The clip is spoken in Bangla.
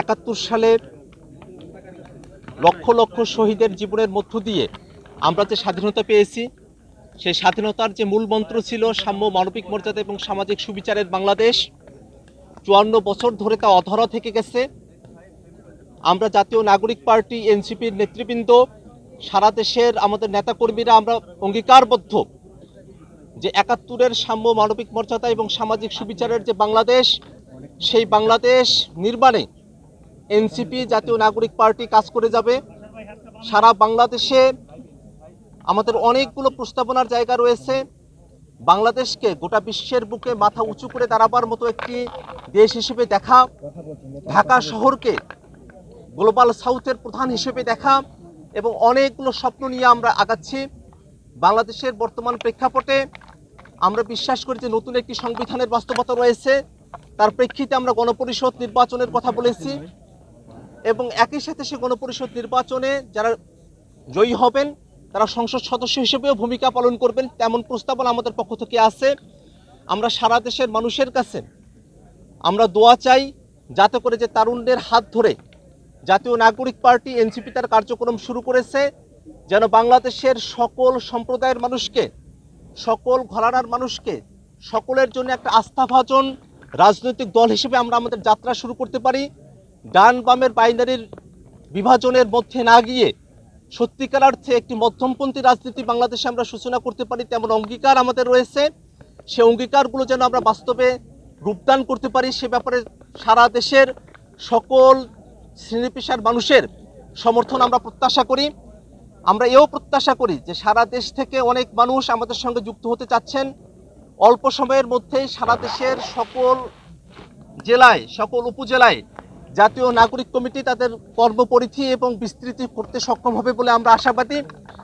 একাত্তর সালের লক্ষ লক্ষ শহীদের জীবনের মধ্য দিয়ে আমরা যে স্বাধীনতা পেয়েছি, সেই স্বাধীনতার যে মূল মন্ত্র ছিল সাম্য মানবিক মর্যাদা এবং সামাজিক সুবিচারের বাংলাদেশ, চুয়ান্ন বছর ধরে তা অধরা থেকে গেছে। আমরা জাতীয় নাগরিক পার্টি, এনসিপির নেতৃবৃন্দ, সারা দেশের আমাদের নেতাকর্মীরা আমরা অঙ্গীকারবদ্ধ যে একাত্তরের সাম্য মানবিক মর্যাদা এবং সামাজিক সুবিচারের যে বাংলাদেশ, সেই বাংলাদেশ নির্মাণে এনসিপি, জাতীয় নাগরিক পার্টি কাজ করে যাবে। সারা বাংলাদেশে আমাদের অনেকগুলো প্রস্তাবনার জায়গা রয়েছে। বাংলাদেশকে গোটা বিশ্বের বুকে মাথা উঁচু করে দাঁড়াবার মতো একটি দেশ হিসেবে দেখা, ঢাকা শহরকে গ্লোবাল সাউথের প্রধান হিসেবে দেখা এবং অনেকগুলো স্বপ্ন নিয়ে আমরা আগাচ্ছি। বাংলাদেশের বর্তমান প্রেক্ষাপটে আমরা বিশ্বাস করি যে নতুন একটি সংবিধানের বাস্তবতা রয়েছে। তার প্রেক্ষিতে আমরা গণপরিষদ নির্বাচনের কথা বলেছি। এবং একই সাথে সে গণপরিষদ নির্বাচনে যারা জয়ী হবেন, তারা সংসদ সদস্য হিসেবেও ভূমিকা পালন করবেন, তেমন প্রস্তাবনা আমাদের পক্ষ থেকে আছে। আমরা সারা দেশের মানুষের কাছে আমরা দোয়া চাই, যাতে করে যে তারুণ্যের হাত ধরে জাতীয় নাগরিক পার্টি, এনসিপি তার কার্যক্রম শুরু করেছে, যেন বাংলাদেশের সকল সম্প্রদায়ের মানুষকে, সকল ঘরানার মানুষকে, সকলের জন্য একটা আস্থাভাজন রাজনৈতিক দল হিসেবে আমরা আমাদের যাত্রা শুরু করতে পারি। ডান বামের বাইনারির বিভাজনের মধ্যে না গিয়ে সত্যিকার অর্থে একটি মধ্যমপন্থী রাজনীতি বাংলাদেশে আমরা সূচনা করতে পারি, তেমন অঙ্গীকার আমাদের রয়েছে। সে অঙ্গীকারগুলো যেন আমরা বাস্তবে রূপদান করতে পারি, সে ব্যাপারে সারা দেশের সকল শ্রেণীপেশার মানুষের সমর্থন আমরা প্রত্যাশা করি। আমরা এও প্রত্যাশা করি যে সারা দেশ থেকে অনেক মানুষ আমাদের সঙ্গে যুক্ত হতে চাচ্ছেন। অল্প সময়ের মধ্যেই সারা দেশের সকল জেলায়, সকল উপজেলায় জাতীয় নাগরিক কমিটি তাদের কর্মপরিধি এবং বিস্তৃতি করতে সক্ষম হবে বলে আমরা আশাবাদী।